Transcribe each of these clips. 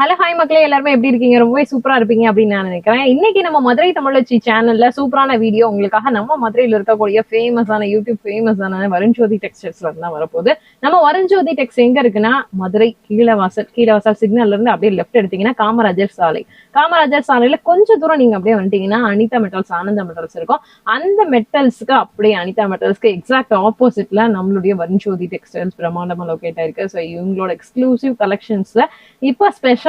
Hello hi மக்களே எல்லாருமே எப்படி இருக்கீங்க? ரொம்பவே சூப்பரா இருப்பீங்க அப்படின்னு நான் நினைக்கிறேன். இன்னைக்கு நம்ம மதுரை தமிழச்சி சேனல்ல சூப்பரான வீடியோ உங்களுக்காக நம்ம மதுரையில இருக்கக்கூடிய ஃபேமஸான யூடியூப் ஃபேமஸான வருண்ஜோதி டெக்ஸ்டைல்ஸ்ல இருந்தா வரப்போகுது. நம்ம வருண்ஜோதி டெக்ஸ் எங்க இருக்குன்னா மதுரை கீழவாசல் கீழவாசல் சிக்னல்ல இருந்து அப்படியே லெஃப்ட் எடுத்தீங்கன்னா காமராஜர் சாலை. காமராஜர் சாலையில கொஞ்சம் தூரம் நீங்க அப்படியே வந்துட்டீங்கன்னா அனிதா மெட்டல்ஸ் ஆனந்த மெட்டல்ஸ் இருக்கும். அந்த மெட்டல்ஸ்க்கு அப்படியே அனிதா மெட்டல்ஸ்க்கு எக்ஸாக்ட் ஆப்போசிட்ல நம்மளுடைய வருண்ஜோதி டெக்ஸ்டைல்ஸ் பிரம்மாண்டமா லொக்கேட் ஆயிருக்கு. ஸோ இவங்களோட எக்ஸ்க்ளூசிவ் கலெக்ஷன்ஸ்ல இப்போ ஸ்பெஷல்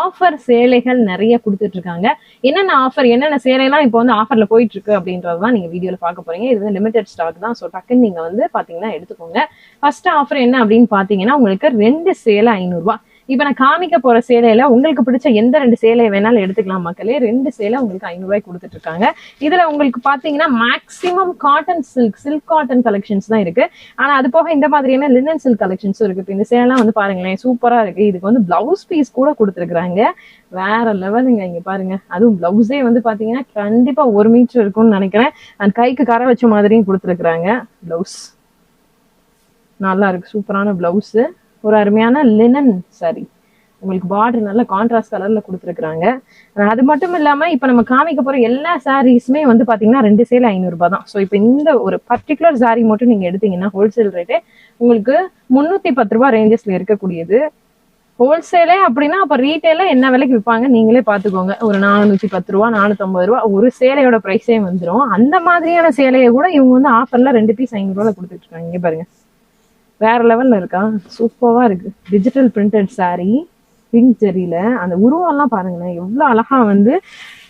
ஆஃபர் சேலைகள் நிறைய கொடுத்துட்டு இருக்காங்க என்னென்ன ஆஃபர் என்னென்ன சேலைலாம் இப்போ வந்து ஆஃபர்ல போயிட்டு இருக்கு அப்படின்றது தான் நீங்க வீடியோல பார்க்க போறீங்க. இது வந்து லிமிடெட் ஸ்டாக் தான். ஸோ டக்குன்னு நீங்க வந்து பாத்தீங்கன்னா எடுத்துக்கோங்க. ஃபர்ஸ்ட் ஆஃபர் என்ன அப்படின்னு பாத்தீங்கன்னா உங்களுக்கு ரெண்டு சேலை ஐநூறுரூவா இப்ப நான் காமிக்க போற சேலையில உங்களுக்கு பிடிச்ச எந்த ரெண்டு சேலையை வேணாலும் எடுத்துக்கலாம் மக்களே. ரெண்டு சேலை உங்களுக்கு ஐநூறுரூவாய் கொடுத்துட்டு இருக்காங்க. இதுல உங்களுக்கு பாத்தீங்கன்னா maximum cotton silk silk cotton collections தான் இருக்கு. ஆனா அது போக இந்த மாதிரியான லினன் சில்க் கலெக்ஷன்ஸும் இருக்கு. இப்போ இந்த சேலைலாம் வந்து பாருங்களேன் சூப்பரா இருக்கு. இதுக்கு வந்து பிளவுஸ் பீஸ் கூட கொடுத்துருக்காங்க வேற லெவலுங்க இங்க பாருங்க. அதுவும் பிளவுஸே வந்து பாத்தீங்கன்னா கண்டிப்பா ஒரு மீட்டர் இருக்கும்னு நினைக்கிறேன். அந்த கைக்கு கரை வச்ச மாதிரியும் கொடுத்துருக்குறாங்க. பிளவுஸ் நல்லா இருக்கு. சூப்பரான பிளவுஸ் ஒரு அருமையான லினன் சாரி உங்களுக்கு பார்டர் நல்ல கான்ட்ராஸ்ட் கலர்ல கொடுத்துருக்குறாங்க. அது மட்டும் இல்லாம இப்ப நம்ம காமிக்க போற எல்லா சாரீஸுமே வந்து பாத்தீங்கன்னா ரெண்டு சேலை ஐநூறு ரூபாய் தான். ஸோ இப்போ இந்த ஒரு பர்டிகுலர் சாரி மட்டும் நீங்க எடுத்தீங்கன்னா ஹோல்சேல் ரேட்டே உங்களுக்கு முன்னூத்தி பத்து ரூபாய் ரேஞ்சஸ்ல இருக்கக்கூடியது. ஹோல்சேலே அப்படின்னா அப்ப ரீட்டைல என்ன விலைக்கு விற்பாங்க நீங்களே பாத்துக்கோங்க. ஒரு நானூத்தி பத்து ரூபா நானூத்தி ரூபா ஒரு சேலையோட பிரைஸே வந்துடும் அந்த மாதிரியான சேலையை கூட இவங்க வந்து ஆஃபர்ல ரெண்டு பீஸ் ஐநூறு ரூபாய் கொடுத்துட்டு இருக்காங்க. பாருங்க. வேற லெவல்ல இருக்கா? சூப்பரா இருக்கு. டிஜிட்டல் பிரிண்டட் saree பிங்க் ஜெரியில. அந்த உருவம்லாம் பாருங்களேன். எவ்வளவு அழகா வந்து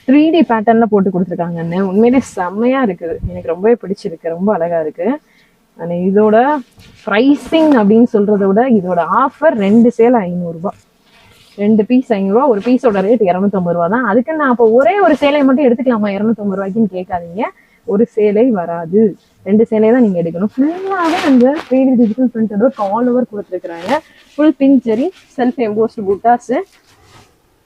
த்ரீ டி பேட்டர்ன்ல போட்டு கொடுத்துருக்காங்கன்னு. உண்மையிலே செம்மையா இருக்குது எனக்கு ரொம்பவே பிடிச்சிருக்கு. ரொம்ப அழகா இருக்கு. அண்ட் இதோட ப்ரைஸிங் அப்படின்னு சொல்றதை விட இதோட ஆஃபர் ரெண்டு சேலை ஐநூறுரூபா ரெண்டு பீஸ் ஐநூறுரூவா ஒரு பீஸோட ரேட் இரநூத்தம்பது ரூபா தான். அதுக்கு நான் அப்போ ஒரே ஒரு சேலையை மட்டும் எடுத்துக்கலாமா? இரநூத்தம்பது ரூபாய்க்குன்னு கேட்காதீங்க. ஒரு சேலை வராது. ரெண்டு சேலை தான் நீங்க எடுக்கணும். ஃபுல்லாகவே அந்த three digital printed work all over கொடுத்துருக்குறாங்க. Full pink zari self embossed buttas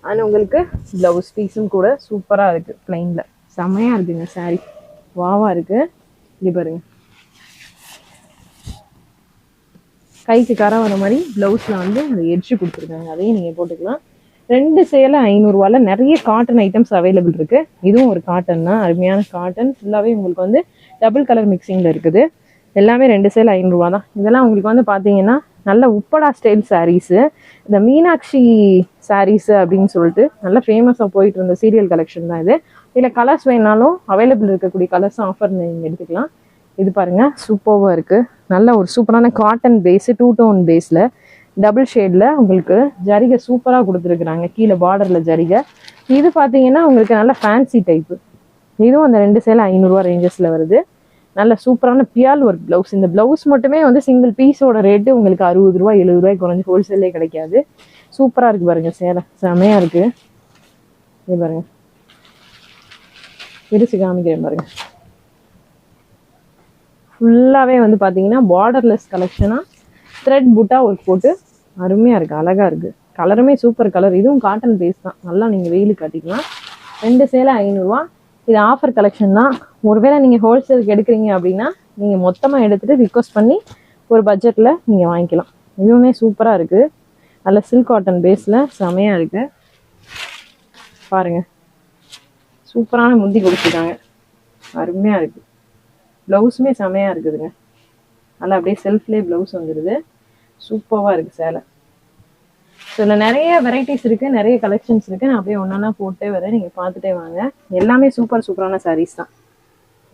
and உங்களுக்கு ப்ளவுஸ் பீஸும் கூட சூப்பராக இருக்கு பிளைன்ல செம்மையாக இருக்குங்க saree. வாவா இருக்கு. இங்க பாருங்க. கைக்கு கரை வர மாதிரி ப்ளவுஸில் வந்து அந்த எட்ஜ் கொடுத்துருக்காங்க. அதையும் நீங்கள் போட்டுக்கலாம். ரெண்டு சேலை ஐநூறுரூவால நிறைய காட்டன் ஐட்டம்ஸ் அவைலபிள் இருக்கு. இதுவும் ஒரு காட்டன் தான். அருமையான காட்டன் ஃபுல்லாகவே உங்களுக்கு வந்து டபுள் கலர் மிக்சிங்ல இருக்குது. எல்லாமே ரெண்டு சேல் ஐநூறுரூவா தான். இதெல்லாம் உங்களுக்கு வந்து பார்த்தீங்கன்னா நல்ல உப்படா ஸ்டைல் சாரீஸு இந்த மீனாட்சி சாரீஸு அப்படின்னு சொல்லிட்டு நல்ல ஃபேமஸாக போயிட்டு இருந்த சீரியல் கலெக்ஷன் தான் இது. இதில் கலர்ஸ் வேணாலும் அவைலபிள் இருக்கக்கூடிய கலர்ஸ் ஆஃபர் நீங்கள் எடுத்துக்கலாம். இது பாருங்கள் சூப்பராக இருக்குது நல்ல ஒரு சூப்பரான காட்டன் பேஸு டூ டோன் பேஸில் டபுள் ஷேட்ல உங்களுக்கு ஜரிகை சூப்பரா கொடுத்துருக்குறாங்க. கீழே பார்டர்ல ஜரிகை. இது பாத்தீங்கன்னா உங்களுக்கு நல்ல ஃபேன்சி டைப்பு இதுவும் அந்த ரெண்டு சேலை ஐநூறுரூவா ரேஞ்சஸ்ல வருது. நல்ல சூப்பரான பியால் ஒர்க் பிளவுஸ் இந்த பிளவுஸ் மட்டுமே வந்து சிங்கிள் பீஸோட ரேட்டு உங்களுக்கு அறுபது ரூபா எழுபது ரூபாய் குறைஞ்சி ஹோல்சேல்லே கிடைக்காது. சூப்பராக இருக்குது பாருங்கள் சேலை. செமையாக இருக்குது இது பாருங்கள் பிரிச்சு காமிக்கிறேன் பாருங்கள் ஃபுல்லாகவே வந்து பார்த்தீங்கன்னா பார்டர்லெஸ் கலெக்ஷனாக த்ரெட் புட்டா ஒர்க் போட்டு அருமையாக இருக்குது அழகாக இருக்குது கலருமே சூப்பர் கலர் இதுவும் காட்டன் பேஸ் தான். நல்லா நீங்கள் வெயில் காட்டிக்கலாம். ரெண்டு சேலை ஐநூறுரூவா இது ஆஃபர் கலெக்ஷன் தான். ஒருவேளை நீங்கள் ஹோல்சேலுக்கு எடுக்கிறீங்க அப்படின்னா நீங்கள் மொத்தமாக எடுத்துகிட்டு ரிக்வஸ்ட் பண்ணி ஒரு பட்ஜெட்டில் நீங்கள் வாங்கிக்கலாம். இதுவுமே சூப்பராக இருக்குது நல்ல சில்க் காட்டன் பேஸில் செமையாக இருக்குது பாருங்கள் சூப்பரான முந்தி கொடுத்துருக்காங்க. அருமையாக இருக்குது ப்ளவுஸுமே செமையாக இருக்குதுங்க. நல்லா அப்படியே செல்ஃப்லேயே ப்ளவுஸ் வந்துடுது சூப்பராக இருக்குது சேலை. ஸோ இதில் நிறைய வெரைட்டிஸ் இருக்குது நிறைய கலெக்ஷன்ஸ் இருக்குது நான் அப்படியே ஒன்றா போட்டே வரேன். நீங்கள் பார்த்துட்டே வாங்க. எல்லாமே சூப்பர் சூப்பரான சாரீஸ் தான்.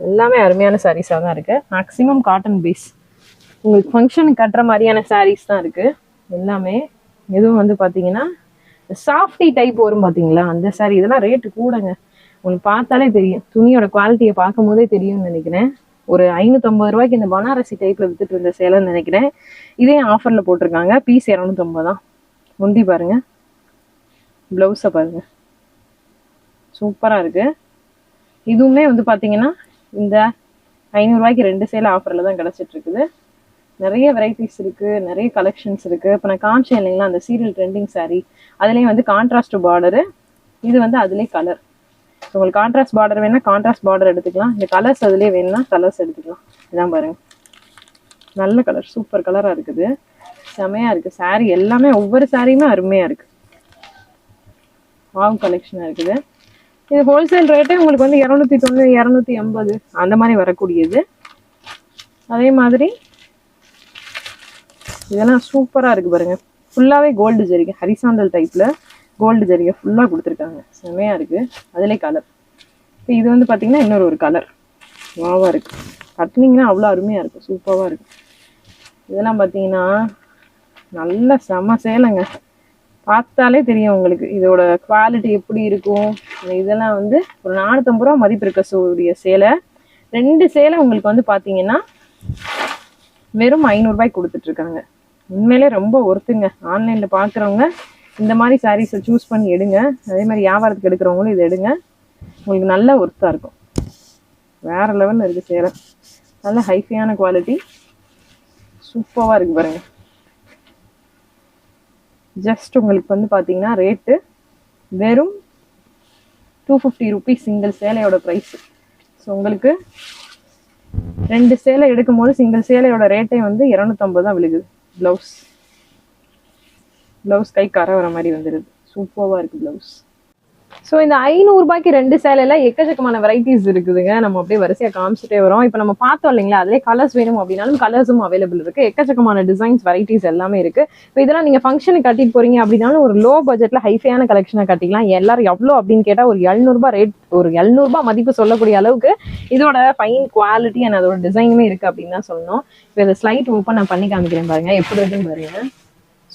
எல்லாமே அருமையான சாரீஸாக தான் இருக்குது மேக்ஸிமம் காட்டன் பேஸ் உங்களுக்கு ஃபங்க்ஷனுக்கு கட்டுற மாதிரியான சாரீஸ் தான் இருக்குது எல்லாமே எதுவும் வந்து பார்த்தீங்கன்னா சாஃப்டி டைப் வரும் பார்த்தீங்களா அந்த சாரீ இதெல்லாம் ரேட்டு கூடங்க. உங்களுக்கு பார்த்தாலே தெரியும். துணியோட குவாலிட்டியை பார்க்கும் போதே தெரியும்னு நினைக்கிறேன். ஒரு ஐநூற்றம்பது ரூபாய்க்கு இந்த பனாரசி டைப்ல வித்துட்டு இருந்த சேலைன்னு நினைக்கிறேன். இதே ஆஃபர்ல போட்டிருக்காங்க. பீஸ் இரநூத்தம்பது தான். முந்தி பாருங்க. ப்ளவுஸை பாருங்க. சூப்பரா இருக்கு. இதுவுமே வந்து பாத்தீங்கன்னா இந்த ஐநூறுரூவாய்க்கு ரெண்டு சேலை ஆஃபர்ல தான் கிடைச்சிட்டு இருக்குது. நிறைய வெரைட்டிஸ் இருக்கு. நிறைய கலெக்ஷன்ஸ் இருக்கு. இப்போ நான் காமிச்சேன் இல்லைங்களா அந்த சீரியல் ட்ரெண்டிங் saree. அதுலேயும் வந்து கான்ட்ராஸ்ட் பார்டரு இது வந்து அதுலேயே கலர் உங்களுக்கு கான்ட்ராஸ்ட் பார்டர் வேணால் கான்ட்ராஸ்ட் பார்டர் எடுத்துக்கலாம். இந்த கலர்ஸ் அதுலேயே வேணும்னா கலர்ஸ் எடுத்துக்கலாம். இதான் பாருங்கள் நல்ல கலர் சூப்பர் கலராக இருக்குது. செமையாக இருக்கு. Saree எல்லாமே ஒவ்வொரு சாரியுமே அருமையா இருக்கு. வாவ் கலெக்ஷனாக இருக்குது. இது ஹோல்சேல் ரேட்டே உங்களுக்கு வந்து இரநூத்தி தொண்ணூறு இரநூத்தி எண்பது அந்த மாதிரி வரக்கூடியது. அதே மாதிரி இதெல்லாம் சூப்பராக இருக்குது பாருங்க. ஃபுல்லாகவே கோல்டு ஜெரிக்கு ஹரிசாண்டல் டைப்பில் கோல்டு ஜரிகை ஃபுல்லாக கொடுத்துருக்காங்க. செம்மையாக இருக்குது அதிலே கலர் இப்போ இது வந்து பார்த்திங்கன்னா இன்னொரு ஒரு கலர் வாவாக இருக்குது கட்டினீங்கன்னா அவ்வளோ அருமையாக இருக்கும். சூப்பராக இருக்கும். இதெல்லாம் பார்த்தீங்கன்னா நல்ல செம சேலைங்க. பார்த்தாலே தெரியும் உங்களுக்கு. இதோட குவாலிட்டி எப்படி இருக்கும். இதெல்லாம் வந்து ஒரு நானூற்றம்பது ரூபா மதிப்பு இருக்க சூரிய சேலை. ரெண்டு சேலை உங்களுக்கு வந்து பார்த்தீங்கன்னா வெறும் ஐநூறுரூபாய்க்கு கொடுத்துட்ருக்காங்க உண்மையிலே ரொம்ப ஒர்த்துங்க ஆன்லைனில் பார்க்குறவங்க இந்த மாதிரி சாரீஸை சூஸ் பண்ணி எடுங்க. அதே மாதிரி வியாபாரத்துக்கு எடுக்கிறவங்களும் இதை எடுங்க. உங்களுக்கு நல்ல ஒர்த்தாக இருக்கும். வேறு லெவலில் இருக்குது சேலை. நல்ல ஹைஃபையான குவாலிட்டி சூப்பராக இருக்குது பாருங்க. ஜஸ்ட் உங்களுக்கு வந்து பார்த்தீங்கன்னா ரேட்டு வெறும் டூ ஃபிஃப்டி ருபீஸ் சிங்கிள் சேலையோட ப்ரைஸ் ஸோ உங்களுக்கு ரெண்டு சேலை எடுக்கும்போது சிங்கிள் சேலையோட ரேட்டே வந்து இரநூத்தம்பது தான் விழுகுது. ப்ளவுஸ் ப்ளவுஸ் கை கரை வர மாதிரி வந்துடுது சூப்பராக இருக்குது ப்ளவுஸ் ஸோ இந்த ஐநூறுரூபாய்க்கு ரெண்டு சேலையில எக்கச்சக்கமான வெரைட்டிஸ் இருக்குதுங்க. நம்ம அப்படியே வரிசையாக காமிச்சிட்டே வரோம். இப்போ நம்ம பார்த்தோம் இல்லைங்களா? அதிலே கலர்ஸ் வேணும் அப்படின்னாலும் கலர்ஸும் அவைலபிள் இருக்கு. எக்கச்சக்கமான டிசைன்ஸ் வெரைட்டிஸ் எல்லாமே இருக்கு. இப்போ இதெல்லாம் நீங்க ஃபங்க்ஷனுக்கு கட்டிட்டு போறீங்க அப்படின்னாலும் ஒரு லோ பட்ஜெட்ல ஹைஃபையான கலெக்ஷனை கட்டிக்கலாம். எல்லாரும் எவ்வளோ அப்படின்னு கேட்டால் ஒரு எழுநூறுபா ரேட் ஒரு எழுநூறுபா மதிப்பு சொல்லக்கூடிய அளவுக்கு இதோட ஃபைன் குவாலிட்டி அண்ட் அதோட டிசைனுமே இருக்கு அப்படின்னு தான் சொல்லணும். இப்போ இதை ஸ்லைட் ஓப்பன் நான் பண்ணி காமிக்கிறேன் பாருங்க. எப்படி இருக்குன்னு பாருங்க.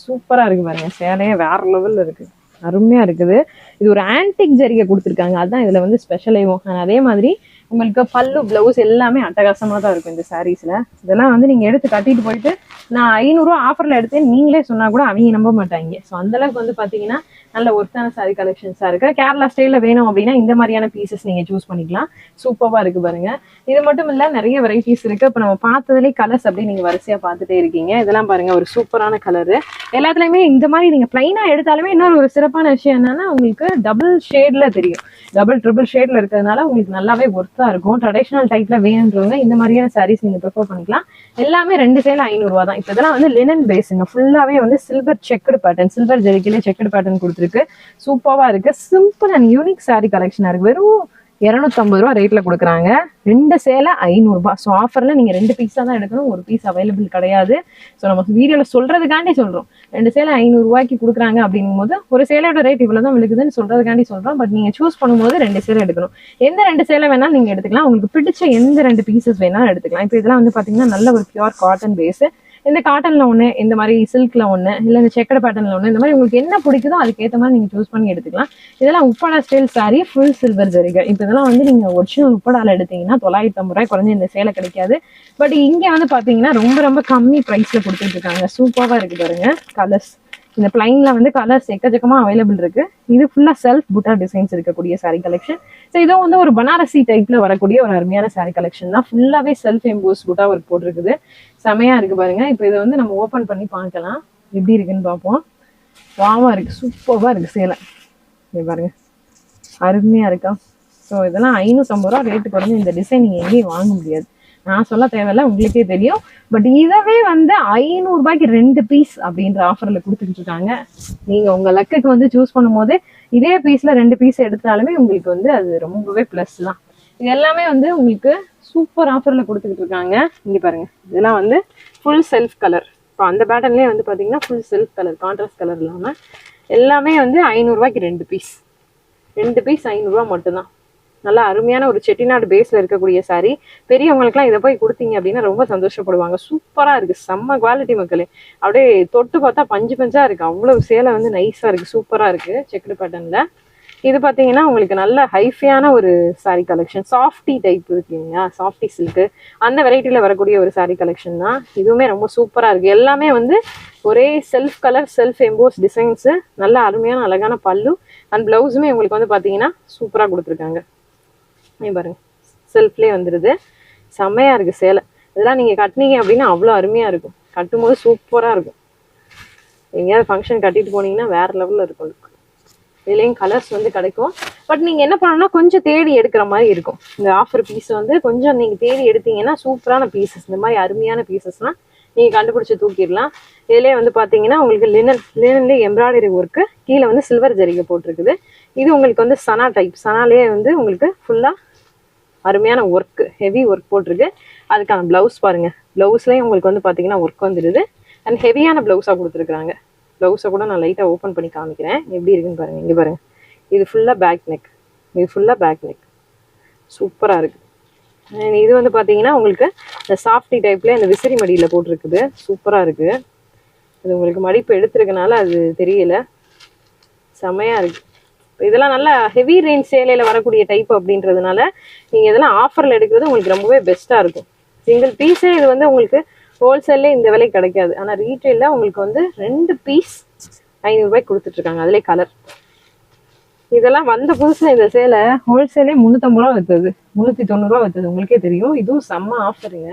சூப்பரா இருக்கு பாருங்க. சேலையே வேற லெவல்ல இருக்கு. அருமையா இருக்குது. இது ஒரு ஆன்டிக் ஜரிகை கொடுத்துருக்காங்க. அதுதான் இதுல வந்து ஸ்பெஷலையும் அதே மாதிரி உங்களுக்கு பல்லு பிளவுஸ் எல்லாமே அட்டகாசமா தான் இருக்கும் இந்த சாரீஸ்ல இதெல்லாம் வந்து நீங்க எடுத்து கட்டிட்டு போயிட்டு நான் ஐநூறுரூவா ஆஃபர்ல எடுத்தேன் நீங்களே சொன்னா கூட அவங்க நம்ப மாட்டாங்க. ஸோ அந்த அளவுக்கு வந்து பாத்தீங்கன்னா நல்ல ஒர்த்தான சாரி கலெக்ஷன்ஸா இருக்கு. கேரளா ஸ்டைல்ல வேணும் அப்படின்னா இந்த மாதிரியான பீசஸ் நீங்க சூஸ் பண்ணிக்கலாம். சூப்பரா இருக்கு பாருங்க. இது மட்டும் இல்ல நிறைய வெரைட்டிஸ் இருக்கு. இப்போ நம்ம பார்த்ததுலேயே கலர்ஸ் அப்படியே நீங்க வரிசையா பார்த்துட்டே இருக்கீங்க. இதெல்லாம் பாருங்க ஒரு சூப்பரான கலரு எல்லாத்துலயுமே இந்த மாதிரி நீங்க பிளைனா எடுத்தாலுமே இன்னொரு ஒரு சிறப்பான விஷயம் என்னன்னா உங்களுக்கு டபுள் ஷேட்ல தெரியும். டபுள் ட்ரிபிள் ஷேட்ல இருக்கிறதுனால உங்களுக்கு நல்லாவே ஒர்த்தா இருக்கும். ட்ரெடிஷ்னல் டைப்ல வேணுன்றவங்க இந்த மாதிரியான சாரீஸ் நீங்க ப்ரிஃபர் பண்ணிக்கலாம். எல்லாமே ரெண்டு சேல ஐநூறுரூவா தான். இப்போ இதெல்லாம் வந்து லினன் பேஸுங்க ஃபுல்லாவே வந்து சில்வர் செக்குடு பேட்டர்ன் சில்வர் ஜெரிக்கிலே செக்குடு பேட்டர்ன் கொடுத்துருக்கு. சூப்பராக இருக்கு. சிம்பிள் அண்ட் யூனிக் சாரீ கலெக்ஷனாக இருக்கு. வெறும் இரநூத்தம்பது ரூபா ரேட்ல கொடுக்குறாங்க. ரெண்டு சேலை ஐநூறுரூபா ஸோ ஆஃபர்ல நீங்க ரெண்டு பீஸா தான் எடுக்கணும். ஒரு பீஸ் அவைலபிள் கிடையாது. ஸோ நம்ம வீடியோல சொல்றதுக்காண்டி சொல்றோம். ரெண்டு சேலை ஐநூறுரூவாய்க்கு கொடுக்குறாங்க அப்படிங்கும் போது ஒரு சேலையோட ரேட் இவ்வளவுதான் விழுக்குதுன்னு சொல்றதுக்காண்டி சொல்றோம். பட் நீங்க சூஸ் பண்ணும்போது ரெண்டு சேலை எடுக்கணும். எந்த ரெண்டு சேலை வேணாலும் நீங்க எடுத்துக்கலாம். உங்களுக்கு பிடிச்ச எந்த ரெண்டு பீசஸ் வேணாலும் எடுத்துக்கலாம். இப்போ இதெல்லாம் வந்து பாத்தீங்கன்னா நல்ல ஒரு பியூர் காட்டன் பேஸ் இந்த காட்டன்ல ஒண்ணு இந்த மாதிரி சில்க்ல ஒண்ணு இல்ல இந்த செக்கட பேட்டர்ன்ல ஒண்ணு இந்த மாதிரி உங்களுக்கு என்ன பிடிக்குதோ அதுக்கேற்ற மாதிரி நீங்க சூஸ் பண்ணி எடுத்துக்கலாம். இதெல்லாம் Uppada style sari full silver ஜரிகள் இப்போ இதெல்லாம் வந்து நீங்க ஒரிஜினல் உப்படால எடுத்தீங்கன்னா தொள்ளாயிரத்தி ஐம்பது ரூபாய் குறைஞ்சி இந்த சேலை கிடைக்காது. பட் இங்க வந்து பாத்தீங்கன்னா ரொம்ப ரொம்ப கம்மி ப்ரைஸில் கொடுத்துட்டு இருக்காங்க. சூப்பராக இருக்கு பாருங்க கலர்ஸ் இந்த பிளைன்ல வந்து கலர்ஸ் எக்கச்சக்கமா அவைலபிள் இருக்கு. இது ஃபுல்லா செல்ஃப் புட்டா டிசைன்ஸ் இருக்கக்கூடிய சாரி கலெக்ஷன் ஸோ இதுவும் வந்து ஒரு பனாரசி டைப்ல வரக்கூடிய ஒரு அருமையான சாரி கலெக்ஷன் தான். ஃபுல்லாவே செல்ஃப் எம்போஸ் புட்டா ஒர்க் போட்டிருக்குது. செமையா இருக்கு பாருங்க. இப்போ இதை வந்து நம்ம ஓப்பன் பண்ணி பார்க்கலாம். எப்படி இருக்குன்னு பார்ப்போம். வாவாக இருக்கு. சூப்பராக இருக்கு சேலை. இங்க பாருங்க. அருமையா இருக்கா? ஸோ இதெல்லாம் ஐநூற்றம்பது ரூபா ரேட்டு குறைஞ்சி இந்த டிசைன் நீங்கள் எங்கேயும் வாங்க முடியாது. நான் சொல்ல தேவையில்ல உங்களுக்கே தெரியும். பட் இதவே வந்து ஐநூறுரூபாய்க்கு ரெண்டு பீஸ் அப்படின்ற ஆஃபரில் கொடுத்துக்கிட்டு இருக்காங்க. நீங்கள் உங்கள் லக்குக்கு வந்து சூஸ் பண்ணும்போது இதே பீஸில் ரெண்டு பீஸ் எடுத்தாலுமே உங்களுக்கு வந்து அது ரொம்பவே ப்ளஸ் தான். இது எல்லாமே வந்து உங்களுக்கு சூப்பர் ஆஃபரில் கொடுத்துக்கிட்டு இருக்காங்க. இங்கே பாருங்கள் இதெல்லாம் வந்து ஃபுல் செல்ஃப் கலர் இப்போ அந்த பேட்டர்ன்லேயே வந்து பார்த்தீங்கன்னா full self colour contrast colour இல்லாமல் எல்லாமே வந்து ஐநூறுரூவாய்க்கு ரெண்டு பீஸ் ரெண்டு பீஸ் ஐநூறுரூவா மட்டும்தான். நல்லா அருமையான ஒரு செட்டிநாடு பேஸில் இருக்கக்கூடிய சாரி பெரியவங்களுக்குலாம் இதை போய் கொடுத்தீங்க அப்படின்னா ரொம்ப சந்தோஷப்படுவாங்க. சூப்பராக இருக்குது செம்ம குவாலிட்டி மக்களே. அப்படியே தொட்டு பார்த்தா பஞ்சு பஞ்சாக இருக்குது அவ்வளோ சேலை வந்து நைஸாக இருக்குது சூப்பராக இருக்குது செக்குடு பேட்டர்னில் இது பார்த்தீங்கன்னா உங்களுக்கு நல்ல ஹைஃபையான ஒரு சாரி கலெக்ஷன் சாஃப்டி டைப் இருக்கு இல்லையா? சாஃப்டி சில்க்கு அந்த வெரைட்டியில் வரக்கூடிய ஒரு சாரி கலெக்ஷன் தான். இதுவுமே ரொம்ப சூப்பராக இருக்குது எல்லாமே வந்து ஒரே self colour self emboss designs நல்ல அருமையான அழகான பல்லு அண்ட் ப்ளவுஸுமே உங்களுக்கு வந்து பார்த்தீங்கன்னா சூப்பராக கொடுத்துருக்காங்க. நீ பாருங்க. செல்ஃப்லேயே வந்துடுது செம்மையாக இருக்குது சேலை. இதெல்லாம் நீங்கள் கட்டினீங்க அப்படின்னா அவ்வளோ அருமையாக இருக்கும். கட்டும்போது சூப்பராக இருக்கும். எங்கேயாவது ஃபங்க்ஷன் கட்டிட்டு போனீங்கன்னா வேற லெவலில் இருக்கும். இதுலேயும் கலர்ஸ் வந்து கிடைக்கும். பட் நீங்கள் என்ன பண்ணணும்னா கொஞ்சம் தேடி எடுக்கிற மாதிரி இருக்கும். இந்த ஆஃபர் பீஸ் வந்து கொஞ்சம் நீங்கள் தேடி எடுத்தீங்கன்னா சூப்பரான பீசஸ் இந்த மாதிரி அருமையான பீசஸ்லாம் நீங்கள் கண்டுபிடிச்சி தூக்கிடலாம். இதிலே வந்து பார்த்தீங்கன்னா உங்களுக்கு லினன் லினன்லேயே எம்ப்ராய்டரி ஒர்க்கு கீழே வந்து சில்வர் ஜரிகை போட்டிருக்குது. இது உங்களுக்கு வந்து சனா டைப் சனாலேயே வந்து உங்களுக்கு ஃபுல்லாக அருமையான ஒர்க்கு ஹெவி ஒர்க் போட்டிருக்கு. அதுக்கான ப்ளவுஸ் பாருங்கள் ப்ளவுஸ்லேயும் உங்களுக்கு வந்து பார்த்தீங்கன்னா ஒர்க் வந்துடுது. அண்ட் ஹெவியான ப்ளவுஸாக கொடுத்துருக்குறாங்க. ப்ளவுஸை கூட நான் லைட்டாக ஓப்பன் பண்ணி காமிக்கிறேன். எப்படி இருக்குன்னு பாருங்க. இங்கே பாருங்க. இது ஃபுல்லாக பேக் நெக் இது ஃபுல்லாக பேக் நெக் சூப்பராக இருக்குது இது வந்து பார்த்தீங்கன்னா உங்களுக்கு இந்த சாஃப்டி டைப்ல இந்த விசிறி மடியில் போட்டிருக்குது. சூப்பராக இருக்கு. இது உங்களுக்கு மடிப்பு எடுத்துருக்கனால அது தெரியல. செம்மையாக இருக்குது இதெல்லாம் நல்லா ஹெவி ரேஞ்ச் சேலையில் வரக்கூடிய டைப் அப்படின்றதுனால நீங்கள் இதெல்லாம் ஆஃபரில் எடுக்கிறது உங்களுக்கு ரொம்பவே பெஸ்ட்டாக இருக்கும். சிங்கிள் பீஸே இது வந்து உங்களுக்கு ஹோல்சேல்லே இந்த விலை கிடைக்காது. ஆனா ரீட்டைல்ல உங்களுக்கு வந்து ரெண்டு பீஸ் ஐநூறு ரூபாய்க்கு கொடுத்துட்டு இருக்காங்க அதுலயே கலர் இதெல்லாம் வந்த புதுசுல இந்த சேலை ஹோல்சேலே முந்நூற்றம்பது ரூபா வித்துது. முந்நூற்றி தொண்ணூறுரூவா வித்துது. உங்களுக்கே தெரியும். இதுவும் செம்ம ஆஃபருங்க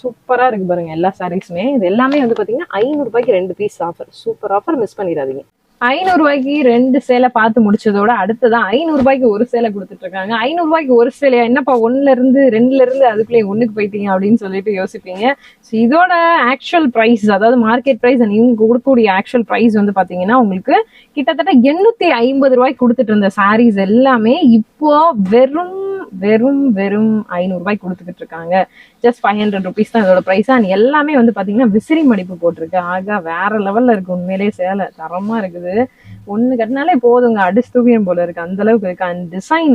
சூப்பரா இருக்கு பாருங்க எல்லா சாரீஸுமே இது எல்லாமே வந்து பாத்தீங்கன்னா ஐநூறு ரூபாய்க்கு ரெண்டு piece offer super offer miss பண்ணிடாதீங்க. ஐநூறு ரூபாய்க்கு ரெண்டு சேலை பார்த்து முடிச்சதோட அடுத்ததான் ஐநூறு ரூபாய்க்கு ஒரு சேலை கொடுத்துட்டு இருக்காங்க. ஐநூறு ரூபாய்க்கு ஒரு சேலையா? என்னப்பா ஒண்ணுல இருந்து ரெண்டுல இருந்து அதுக்குள்ளே ஒண்ணுக்கு போயிட்டீங்க அப்படின்னு சொல்லிட்டு யோசிப்பீங்க. ஸோ இதோட ஆக்சுவல் பிரைஸ் அதாவது மார்க்கெட் பிரைஸ் அண்ட் இவங்க கொடுக்கக்கூடிய ஆக்சுவல் பிரைஸ் வந்து பாத்தீங்கன்னா உங்களுக்கு கிட்டத்தட்ட எண்ணூத்தி ஐம்பது ரூபாய்க்கு கொடுத்துட்டு இருந்த சாரீஸ் எல்லாமே இப்போ வெறும் வெறும் வெறும் ஐநூறு ரூபாய்க்கு கொடுத்துக்கிட்டு இருக்காங்க. ஜஸ்ட் ஃபைவ் ஹண்ட்ரட் ருபீஸ் தான் இதோட ப்ரைஸ் அண்ட் எல்லாமே வந்து பாத்தீங்கன்னா விசிறி மடிப்பு போட்டிருக்கு. ஆகா வேற லெவல்ல இருக்கு. உண்மையிலேயே சேலை தரமா இருக்குது. ஒன்னு கட்டினாலே போதுங்க அடிச்சு தூக்கியும் போல இருக்கு. அந்த அளவுக்கு இருக்கு. அந்த டிசைன்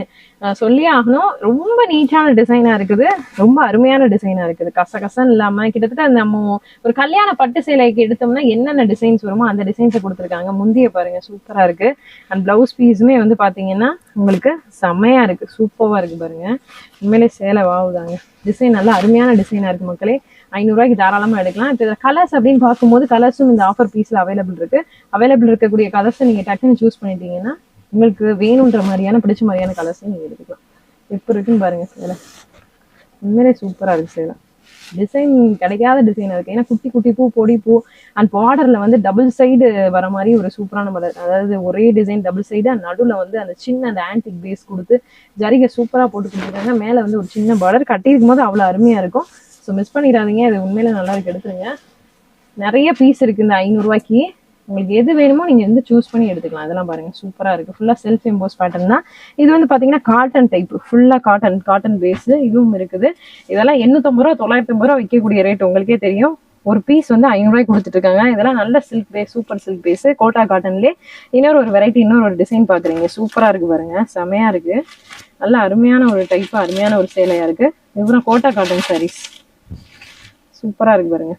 சொல்லியே ஆகணும் ரொம்ப நீட்டான டிசைனா இருக்குது. ரொம்ப அருமையான டிசைனா இருக்குது. கச கசன்னு இல்லாம கிட்டத்தட்ட நம்ம ஒரு கல்யாண பட்டு சேலைக்கு எடுத்தோம்னா என்னென்ன டிசைன்ஸ் வருமோ அந்த டிசைன்ஸை கொடுத்துருக்காங்க. முந்திய பாருங்க சூப்பரா இருக்கு. அண்ட் பிளவுஸ் பீஸுமே வந்து பாத்தீங்கன்னா உங்களுக்கு செம்மையா இருக்கு. சூப்பரா இருக்கு பாருங்க. உண்மையிலே சேலை வாவுதாங்க டிசைன் நல்லா அருமையான டிசைனா இருக்கு மக்களே. ஐநூறுரூவாய்க்கு தாராளமாக எடுக்கலாம். இப்போ கலர்ஸ் அப்படின்னு பார்க்கும்போது கலர்ஸும் இந்த ஆஃபர் பீஸில் அவைலபிள் இருக்கு. அவைலபிள் இருக்கக்கூடிய கலர்ஸை நீங்கள் டக்குன்னு சூஸ் பண்ணிட்டீங்கன்னா உங்களுக்கு வேணுன்ற மாதிரியான பிடிச்ச மாதிரியான கலர்ஸும் நீங்கள் எடுத்துக்கலாம். எப்படி இருக்குன்னு பாருங்க சேலை. உண்மையிலே சூப்பராக இருக்கு சேலை. டிசைன் கிடைக்காத டிசைன் இருக்கு. ஏன்னா குட்டி குட்டி பூ பொடி பூ அண்ட் பார்டர்ல வந்து டபுள் சைடு வர மாதிரி ஒரு சூப்பரான மலர் அதாவது ஒரே டிசைன் டபுள் சைடு அந்த நடுவில் வந்து அந்த சின்ன அந்த ஆன்டிக் பேஸ் கொடுத்து ஜரிகை சூப்பராக போட்டு கொடுத்துருக்காங்க. மேலே வந்து ஒரு சின்ன பார்டர் கட்டியிருக்கும் போது அவ்வளோ அருமையாக இருக்கும். ஸோ மிஸ் பண்ணிடாதீங்க. இது உண்மையில நல்லா இருக்கு. எடுத்துருங்க. நிறைய பீஸ் இருக்கு இந்த ஐநூறுரூவாய்க்கு உங்களுக்கு எது வேணுமோ நீங்க வந்து சூஸ் பண்ணி எடுத்துக்கலாம். இதெல்லாம் பாருங்க. சூப்பரா இருக்கு. ஃபுல்லா செல்ஃப் எம்போஸ் பேட்டர்ன் தான். இது வந்து பாத்தீங்கன்னா காட்டன் டைப் ஃபுல்லா காட்டன் காட்டன் பேஸ் இதுவும் இருக்குது. இதெல்லாம் எண்ணூத்தம்பது ரூபா தொள்ளாயிரத்தி ஐம்பது ரூபா விற்கக்கூடிய ரேட் உங்களுக்கே தெரியும். ஒரு பீஸ் வந்து ஐநூறுரூவாய்க்கு கொடுத்துட்ருக்காங்க. கொடுத்துட்டு இருக்காங்க இதெல்லாம் நல்ல silk base super silk base Kota காட்டன்லேயே இன்னொரு ஒரு வெரைட்டி இன்னொரு ஒரு டிசைன் பாக்குறீங்க. சூப்பரா இருக்கு பாருங்க. செமையா இருக்கு. நல்ல அருமையான ஒரு டைப் அருமையான ஒரு சேலையா இருக்கு. இதுக்கப்புறம் கோட்டா காட்டன் சாரீஸ் சூப்பரா இருக்கு பாருங்க.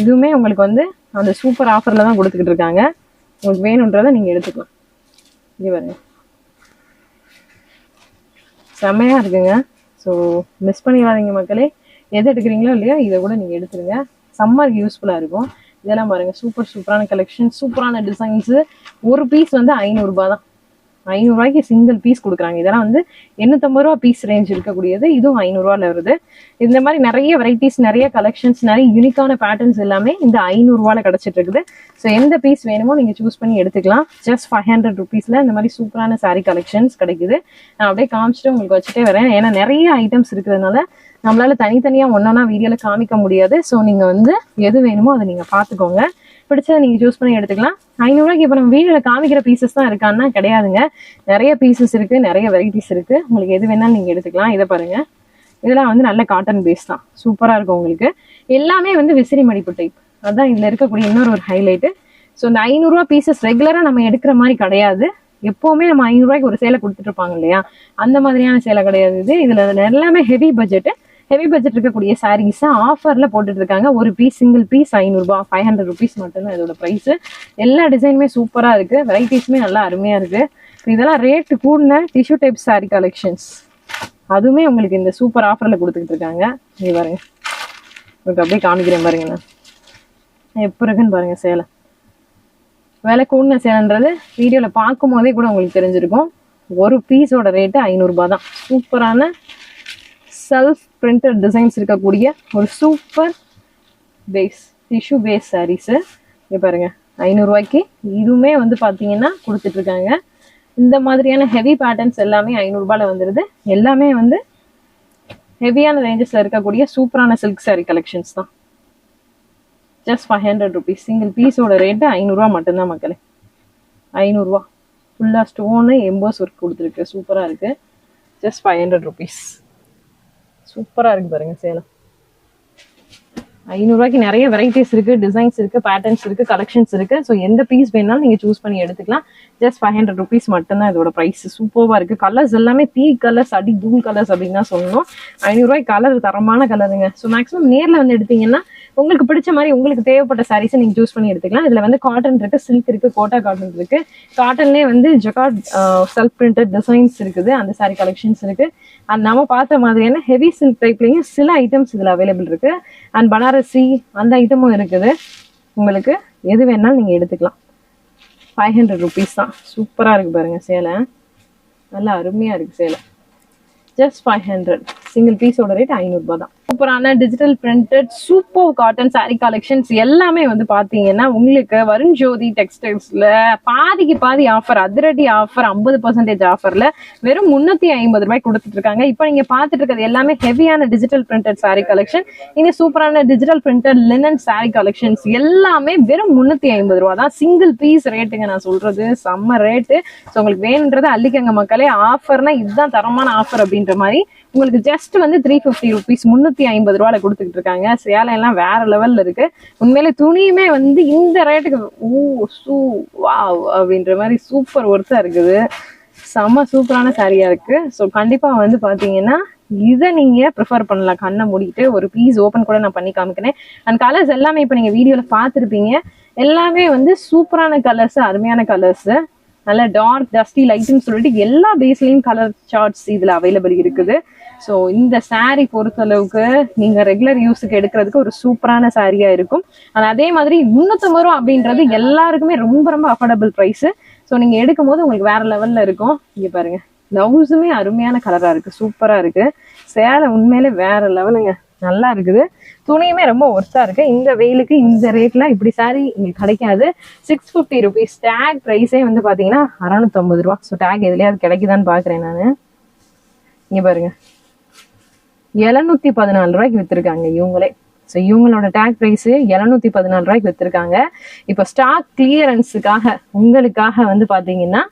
இதுவுமே உங்களுக்கு வந்து அந்த சூப்பர் ஆஃபர்ல தான் கொடுத்துக்கிட்டு இருக்காங்க. உங்களுக்கு வேணுன்றதை நீங்க எடுத்துக்கலாம். இது பாருங்க. செம்மையா இருக்குங்க. ஸோ மிஸ் பண்ணிடாதீங்க மக்களே. எது எடுக்கிறீங்களோ இல்லையோ இதை கூட நீங்க எடுத்துருங்க. சம்மருக்கு யூஸ்ஃபுல்லா இருக்கும். இதெல்லாம் பாருங்க. சூப்பர் சூப்பரான கலெக்ஷன் சூப்பரான டிசைன்ஸு ஒரு பீஸ் வந்து ஐநூறுரூபா தான். ஐநூறுரூவாய்க்கு சிங்கிள் பீஸ் கொடுக்குறாங்க. இதெல்லாம் வந்து எண்ணூத்தம்பது ரூபா பீஸ் ரேஞ்ச் இருக்கக்கூடியது. இதுவும் ஐநூறுரூவால வருது. இந்த மாதிரி நிறைய வெரைட்டிஸ் நிறைய கலெக்ஷன்ஸ் நிறைய யூனிக்கான பேட்டர்ன்ஸ் எல்லாமே இந்த ஐநூறுரூவாவில் கிடைச்சிட்டு இருக்குது. ஸோ எந்த பீஸ் வேணுமோ நீங்கள் சூஸ் பண்ணி எடுத்துக்கலாம். ஜஸ்ட் ஃபைவ் ஹண்ட்ரட் ருபீஸில் இந்த மாதிரி சூப்பரான சாரீ கலெக்ஷன்ஸ் கிடைக்குது. நான் அப்படியே காமிச்சிட்டு உங்களுக்கு வச்சுட்டே வரேன். ஏன்னா நிறைய ஐட்டம்ஸ் இருக்கிறதுனால நம்மளால தனித்தனியாக ஒன்றா வீடியோவில் காமிக்க முடியாது. ஸோ நீங்கள் வந்து எது வேணுமோ அதை நீங்கள் பார்த்துக்கோங்க. பிடிச்சதை நீங்கள் சூஸ் பண்ணி எடுத்துக்கலாம். ஐநூறுரூவாய்க்கு இப்போ நம்ம வீடியோவில் காமிக்கிற பீசஸ் தான் இருக்கான்னா கிடையாதுங்க. நிறைய பீசஸ் இருக்குது நிறைய வெரைட்டிஸ் இருக்குது உங்களுக்கு எது வேணாலும் நீங்கள் எடுத்துக்கலாம். இதை பாருங்கள் இதெல்லாம் வந்து நல்ல காட்டன் பேஸ் தான். சூப்பராக இருக்கும் உங்களுக்கு. எல்லாமே வந்து விசிறி மடிப்பு டைப் அதுதான் இதில் இருக்கக்கூடிய இன்னொரு ஒரு ஹைலைட்டு ஸோ இந்த ஐநூறுரூவா பீசஸ் ரெகுலராக நம்ம எடுக்கிற மாதிரி கிடையாது. எப்போவுமே நம்ம ஐநூறுரூவாய்க்கு ஒரு சேலை கொடுத்துட்ருப்பாங்க இல்லையா? அந்த மாதிரியான சேலை கிடையாது இது. இதில் எல்லாமே ஹெவி பட்ஜெட்டு ஹெவி பட்ஜெட் இருக்கக்கூடிய சாரீஸ் ஆஃபர்ல போட்டுட்டு இருக்காங்க. ஒரு பீஸ் சிங்கிள் பீஸ் ஐநூறுபா ஃபைவ் ஹண்ட்ரட் ருபீஸ் மட்டும்தான் இதோட ப்ரைஸ் எல்லா டிசைனுமே சூப்பரா இருக்கு. வெரைட்டிஸுமே நல்லா அருமையா இருக்கு. இதெல்லாம் ரேட் கூடின டிஷ்யூ டைப் saree கலெக்ஷன்ஸ் அதுவுமே உங்களுக்கு இந்த சூப்பர் ஆஃபர்ல கொடுத்துக்கிட்டு இருக்காங்க. இது பாருங்க. உங்களுக்கு அப்படியே காமிக்கிறேன் பாருங்க நான். எப்போ இருக்குன்னு பாருங்க சேலை. விலை கூடின சேலைன்றது வீடியோவில் பார்க்கும் போதே கூட உங்களுக்கு தெரிஞ்சிருக்கும். ஒரு பீஸோட ரேட்டு ஐநூறுரூபா தான். சூப்பரான செல்ஃப் பிரிண்டட் டிசைன்ஸ் இருக்கக்கூடிய ஒரு super base tissue base sarees இங்கே பாருங்கள் ஐநூறுரூவாய்க்கு இதுவுமே வந்து பார்த்தீங்கன்னா கொடுத்துட்ருக்காங்க. இந்த மாதிரியான ஹெவி பேட்டர்ன்ஸ் எல்லாமே ஐநூறுரூபாவில் வந்துடுது எல்லாமே வந்து ஹெவியான ரேஞ்சஸில் இருக்கக்கூடிய சூப்பரான சில்க் சாரீ கலெக்ஷன்ஸ் தான். Just five hundred rupees single பீஸோட ரேட்டு ஐநூறுரூவா மட்டும்தான் மக்களே. ஐநூறுரூவா ஃபுல்லாக ஸ்டோனு எம்போஸ் ஒர்க் கொடுத்துருக்கு. சூப்பராக இருக்குது ஜஸ்ட் ஃபைவ் ஹண்ட்ரட் ருபீஸ் சூப்பராக இருக்கு பாருங்க சேலம் ஐநூறுரூவாய்க்கு நிறைய வெரைட்டிஸ் இருக்கு டிசைன்ஸ் இருக்கு பேட்டர்ன்ஸ் இருக்கு கலெக்ஷன்ஸ் இருக்கு. ஸோ எந்த பீஸ் வேணாலும் நீங்க சூஸ் பண்ணி எடுத்துக்கலாம். ஜஸ்ட் ஃபைவ் ஹண்ட்ரட் ருபீஸ் மட்டும்தான் இதோட ப்ரைஸ் சூப்பராக இருக்கு. கலர்ஸ் எல்லாமே தீ கலர்ஸ் அடி தூள் கலர்ஸ் அப்படின்னு தான் சொல்லணும். ஐநூறுரூவாய்க்கு கலர் தரமான கலருங்க ஸோ மேக்ஸிமம் நேரில் வந்து எடுத்தீங்கன்னா உங்களுக்கு பிடிச்ச மாதிரி உங்களுக்கு தேவைப்பட்ட சாரீஸை நீங்க சூஸ் பண்ணி எடுத்துக்கலாம். இதுல வந்து காட்டன் இருக்கு சில்க் இருக்கு கோட்டா காட்டன் இருக்கு. காட்டன்லேயே வந்து ஜக்கார்ட் செல்ஃப் பிரிண்டட் டிசைன்ஸ் இருக்குது. அந்த சாரீ கலெக்ஷன்ஸ் இருக்கு. அண்ட் நம்ம பார்த்த மாதிரியான ஹெவி சில்க் டைப்லயும் சில ஐட்டம்ஸ் இதுல அவைலபிள் இருக்கு. அண்ட் பனாரசி அந்த ஐட்டமும் இருக்குது. உங்களுக்கு எது வேணாலும் நீங்க எடுத்துக்கலாம். ஃபைவ் ஹண்ட்ரட் ருபீஸ் தான். சூப்பராக இருக்கு பாருங்க சேலை. நல்லா அருமையாக இருக்கு சேலை. ஜஸ்ட் ஃபைவ் ஹண்ட்ரட் சிங்கிள் பீஸோட ரேட் ஐநூறுரூபா தான். சூப்பரான digital printed super cotton saree collections எல்லாமே வந்து பாத்தீங்கன்னா உங்களுக்கு வருண் ஜோதி டெக்ஸ்டைல்ஸ்ல பாதிக்கு பாதி ஆஃபர் அதிரடி ஆஃபர் ஐம்பது பர்சன்டேஜ் ஆஃபர்ல வெறும் முன்னூத்தி ஐம்பது ரூபாய் கொடுத்துட்டு இருக்காங்க. இப்போ நீங்க பார்த்துட்டு இருக்கிறது எல்லாமே ஹெவியான டிஜிட்டல் பிரிண்டட் saree கலெக்ஷன் இந்த சூப்பரான digital printed linen saree collections எல்லாமே வெறும் முன்னூத்தி ஐம்பது ரூபா தான். சிங்கிள் பீஸ் ரேட்டுங்க நான் சொல்றது. செம்ம ரேட்டு ஸோ உங்களுக்கு வேணுன்றதை அள்ளிக்கங்க மக்களே. ஆஃபர்னா இதுதான் தரமான ஆஃபர் அப்படின்ற மாதிரி உங்களுக்கு ஜஸ்ட் வந்து த்ரீ ஃபிஃப்டி ருபீஸ் முந்நூற்றி ஐம்பது ரூபால கொடுத்துக்கிட்டு இருக்காங்க. சேலை எல்லாம் வேற லெவல்ல இருக்கு. உண்மையிலே துணியுமே வந்து இந்த ரேட்டுக்கு ஊ சூ வா அப்படின்ற மாதிரி சூப்பர் ஒர்த்தா இருக்குது. செம்ம சூப்பரான சாரியா இருக்கு. ஸோ கண்டிப்பா வந்து பாத்தீங்கன்னா இதை நீங்க ப்ரிஃபர் பண்ணலாம். கண்ணை மூடிட்டு ஒரு பீஸ் ஓப்பன் கூட நான் பண்ணி காமிக்கிறேன். அண்ட் கலர்ஸ் எல்லாமே இப்போ நீங்க வீடியோல பார்த்துருப்பீங்க. எல்லாமே வந்து சூப்பரான கலர்ஸ் அருமையான கலர்ஸ் நல்ல டார்க் டஸ்டி லைட்னு சொல்லிட்டு எல்லா பேஸ்லயும் கலர் சார்ட்ஸ் இதுல அவைலபிள் இருக்குது. ஸோ இந்த சாரீ பொறுத்தளவுக்கு நீங்கள் ரெகுலர் யூஸுக்கு எடுக்கிறதுக்கு ஒரு சூப்பரான சாரியாக இருக்கும். ஆனால் அதே மாதிரி முந்நூற்றம்பது ரூபா அப்படின்றது எல்லாருக்குமே ரொம்ப ரொம்ப அஃபோர்டபுள் ப்ரைஸு ஸோ நீங்கள் எடுக்கும் போது உங்களுக்கு வேறு லெவலில் இருக்கும். இங்கே பாருங்க. பிளவுஸுமே அருமையான கலராக இருக்குது சூப்பராக இருக்குது சேலை உண்மையிலே வேறு லெவலுங்க நல்லா இருக்குது. துணியுமே ரொம்ப ஒர்த்தா இருக்கு. இந்த வெயிலுக்கு இந்த ரேட்ல இப்படி சாரி இங்கே கிடைக்காது. சிக்ஸ் ஃபிஃப்டி ருபீஸ் டேக் ப்ரைஸே வந்து பாத்தீங்கன்னா அறநூற்றம்பது ரூபா. ஸோ டேக் எதுலயாவது கிடைக்குதான்னு பாக்குறேன் நான். இங்க பாருங்க. எழுநூத்தி பதினாலு ரூபாய்க்கு வித்திருக்காங்க இவங்களே. ஸோ இவங்களோட டேக் ப்ரைஸ் எழுநூத்தி பதினாலு ரூபாய்க்கு வித்திருக்காங்க. இப்போ ஸ்டாக் கிளியரன்ஸுக்காக உங்களுக்காக வந்து பாத்தீங்கன்னா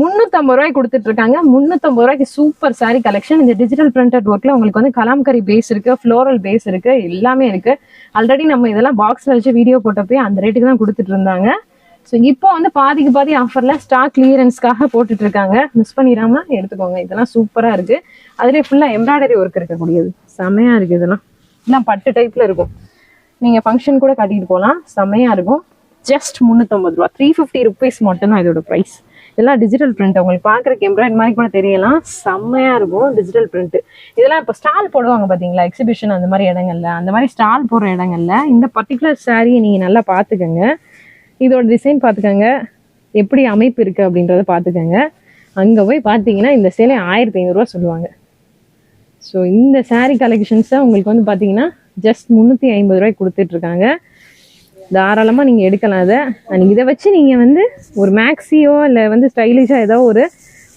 முந்நூற்றம்பது ரூபாய்க்கு கொடுத்துட்டு இருக்காங்க முந்நூற்றம்பது ரூபாய்க்கு சூப்பர் சாரி கலெக்ஷன் இந்த டிஜிட்டல் பிரிண்டட் ஒர்க்ல உங்களுக்கு வந்து கலாம்கரி பேஸ் இருக்கு ஃப்ளோரல் பேஸ் இருக்கு எல்லாமே இருக்கு. ஆல்ரெடி நம்ம இதெல்லாம் பாக்ஸ்ல வச்சு வீடியோ போட்டப்பே அந்த ரேட்டுக்கு தான் கொடுத்துட்டு இருந்தாங்க ஸோ இப்போ வந்து பாதிக்கு பாதி ஆஃபர்ல ஸ்டாக் கிளியரன்ஸ்க்காக போட்டுட்டு இருக்காங்க மிஸ் பண்ணிடாம எடுத்துக்கோங்க. இதெல்லாம் சூப்பரா இருக்கு. அதுலேயே ஃபுல்லா எம்ப்ராய்டரி ஒர்க் இருக்கக்கூடியது. செமையா இருக்கு இதெல்லாம். இதெல்லாம் பட்டு டைப்ல இருக்கும். நீங்க ஃபங்க்ஷன் கூட கட்டிட்டு போகலாம் செமையா இருக்கும். ஜஸ்ட் முந்நூற்றம்பது ரூபா. த்ரீ ஃபிஃப்டி ருபீஸ் மட்டும்தான் இதோட ப்ரைஸ் இதெல்லாம் டிஜிட்டல் பிரிண்ட் உங்களுக்கு பார்க்குறக்கு எம்ப்ராய்ட் மாதிரி கூட தெரியலாம். செம்மையா இருக்கும் டிஜிட்டல் பிரிண்ட் இதெல்லாம் இப்போ ஸ்டால் போடுவாங்க பாத்தீங்களா? எக்ஸிபிஷன் அந்த மாதிரி இடங்கள்ல. அந்த மாதிரி ஸ்டால் போடுற இடங்கள்ல. இந்த பர்டிகுலர் சாரியை நீங்க நல்லா பார்த்துக்கங்க. இதோட டிசைன் பார்த்துக்கோங்க. எப்படி அமைப்பு இருக்குது அப்படின்றத பார்த்துக்கோங்க. அங்கே போய் பார்த்தீங்கன்னா இந்த சேலை ஆயிரத்தி ஐநூறுரூவா சொல்லுவாங்க. ஸோ இந்த சாரீ கலெக்ஷன்ஸை உங்களுக்கு வந்து பார்த்தீங்கன்னா ஜஸ்ட் முந்நூற்றி ஐம்பது ரூபாய்க்கு கொடுத்துட்ருக்காங்க. தாராளமாக நீங்கள் எடுக்கலாம் அதை. அண்ட் இதை வச்சு நீங்கள் வந்து ஒரு மேக்ஸியோ இல்லை வந்து ஸ்டைலிஷாக ஏதோ ஒரு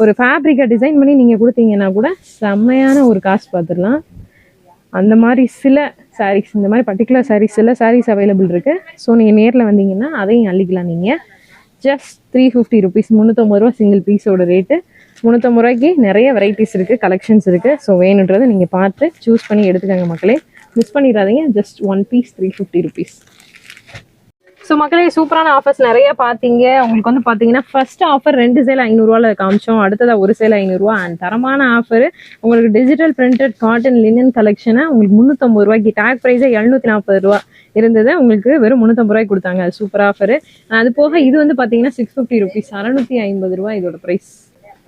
ஒரு ஃபேப்ரிக்கை டிசைன் பண்ணி நீங்கள் கொடுத்தீங்கன்னா கூட செம்மையான ஒரு காசு பார்த்துடலாம். அந்த மாதிரி சில சாரீஸ் இந்த மாதிரி பர்டிகுலர் சாரீஸ் சில சாரீஸ் அவைலபிள் இருக்குது ஸோ நீங்கள் நேரில் வந்தீங்கன்னா அதையும் அள்ளிக்கலாம் நீங்கள் ஜஸ்ட் த்ரீ ஃபிஃப்டி ருபீஸ் முந்நூற்றம்பது ரூபா சிங்கிள் பீஸோட ரேட்டு முந்நூற்றம்பது ரூபாய்க்கு நிறைய வெரைட்டிஸ் இருக்குது கலெக்ஷன்ஸ் இருக்குது ஸோ வேணுன்றதை நீங்கள் பார்த்து சூஸ் பண்ணி எடுத்துக்கோங்க மக்களே. மிஸ் பண்ணிடாதீங்க just one piece three fifty rupees so மக்களே சூப்பரான ஆஃபர்ஸ் நிறைய பார்த்தீங்க. உங்களுக்கு வந்து பார்த்தீங்கன்னா ஃபர்ஸ்ட் ஆஃபர் ரெண்டு சேல் ஐநூறுரூவாவில் காமிச்சோம். அடுத்ததாக ஒரு சேல் ஐநூறுரூவா அண்ட் தரமான ஆஃபர் உங்களுக்கு டிஜிட்டல் பிரிண்டட் காட்டன் லினன் கலெக்ஷனை உங்களுக்கு முந்நூற்றம்பது ரூபாய்க்கு டேக் ப்ரைஸே எழுநூற்றி நாற்பது ரூபா இருந்தது. உங்களுக்கு வெறும் முந்நூற்றம்பது ரூபாய்க்கு கொடுத்தாங்க. அது சூப்பர் ஆஃபர் அது போக இது வந்து பார்த்தீங்கன்னா சிக்ஸ் ஃபிஃப்டி ருபீஸ் அறநூற்றி ஐம்பது ரூபா இதோட ப்ரைஸ்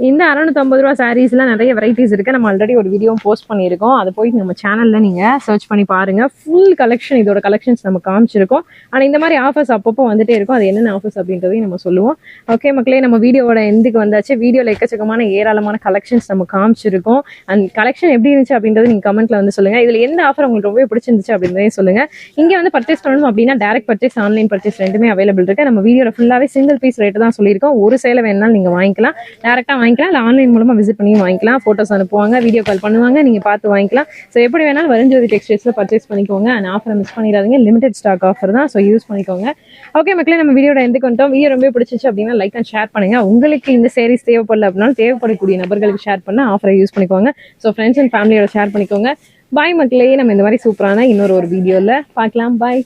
இந்த அறநூற்றம்பது ரூபா சாரீஸ்லாம் நிறைய வெரைட்டிஸ் இருக்கு. நம்ம ஆல்ரெடி ஒரு வீடியோ போஸ்ட் பண்ணியிருக்கோம். அதை போய் நம்ம சேனலில் நீங்க சர்ச் பண்ணி பாருங்க. ஃபுல் கலெக்ஷன் இதோட கலெக்ஷன்ஸ் நம்ம காமிச்சிருக்கோம். ஆனால் இந்த மாதிரி ஆஃபர்ஸ் அப்பப்போ வந்துட்டே இருக்கும். அது என்னென்ன ஆஃபர்ஸ் அப்படின்றதையும் நம்ம சொல்லுவோம். ஓகே மக்களே நம்ம வீடியோவோட எந்துக்கு வந்தாச்சு. வீடியோவில் எக்கச்சக்கமான ஏராளமான கலெக்ஷன்ஸ் நம்ம காமிச்சிருக்கோம். அண்ட் கலெக்ஷன் எப்படி இருந்துச்சு அப்படின்றது நீங்க கமெண்ட்ல வந்து சொல்லுங்க. இதுல எந்த ஆஃபர் உங்களுக்கு ரொம்ப பிடிச்சிருந்துச்சு அப்படின்றதையும் சொல்லுங்க. இங்கே வந்து பர்ச்சேஸ் பண்ணணும் அப்படின்னா டேரக்ட் பர்ச்சேஸ் ஆன்லைன் பர்ச்சேஸ் ரெண்டுமே அவைலபிள் இருக்கு. நம்ம வீடியோவில் ஃபுல்லாவே சிங்கிள் பீஸ் ரேட்டு தான் சொல்லியிருக்கோம். ஒரு சேலை வேணாலும் நீங்க வாங்கிக்கலாம். டேரெக்டாக வாங்கிக்கலாம். இல்லை ஆன்லைன் மூலமா விசிட் பண்ணி வாங்கிக்கலாம். ஃபோட்டோஸ் அனுப்புவாங்க வீடியோ கால் பண்ணுவாங்க நீங்க பார்த்து வாங்கிக்கலாம். ஸோ எப்படி வேணாலும் வருஞ்சோதி டெக்ஸ்டைல்ஸில் பர்ச்சேஸ் பண்ணிக்கோங்க. அண்ட் ஆஃபரை மிஸ் பண்ணிடாதீங்க. லிமிடெட் ஸ்டாக் ஆஃபர் தான். ஸோ யூஸ் பண்ணிக்கோங்க. ஓகே மக்களே நம்ம வீடியோட எந்த கொண்டோம் வீடியோ ரொம்ப பிடிச்சிச்சு அப்படின்னா லைக் அண்ட் ஷேர் பண்ணுங்க. உங்களுக்கு இந்த சேரீஸ் தேவைப்படல அப்படின்னாலும் தேவைப்படக்கூடிய நபர்களுக்கு ஷேர் பண்ணால் ஆஃபரை யூஸ் பண்ணிக்கோங்க. ஸோ ஃப்ரெண்ட்ஸ் அண்ட் ஃபேமிலியோட ஷேர் பண்ணிக்கோங்க. பாய் மக்களே. நம்ம இந்த மாதிரி சூப்பரான இன்னொரு ஒரு வீடியோவில் பார்க்கலாம். பாய்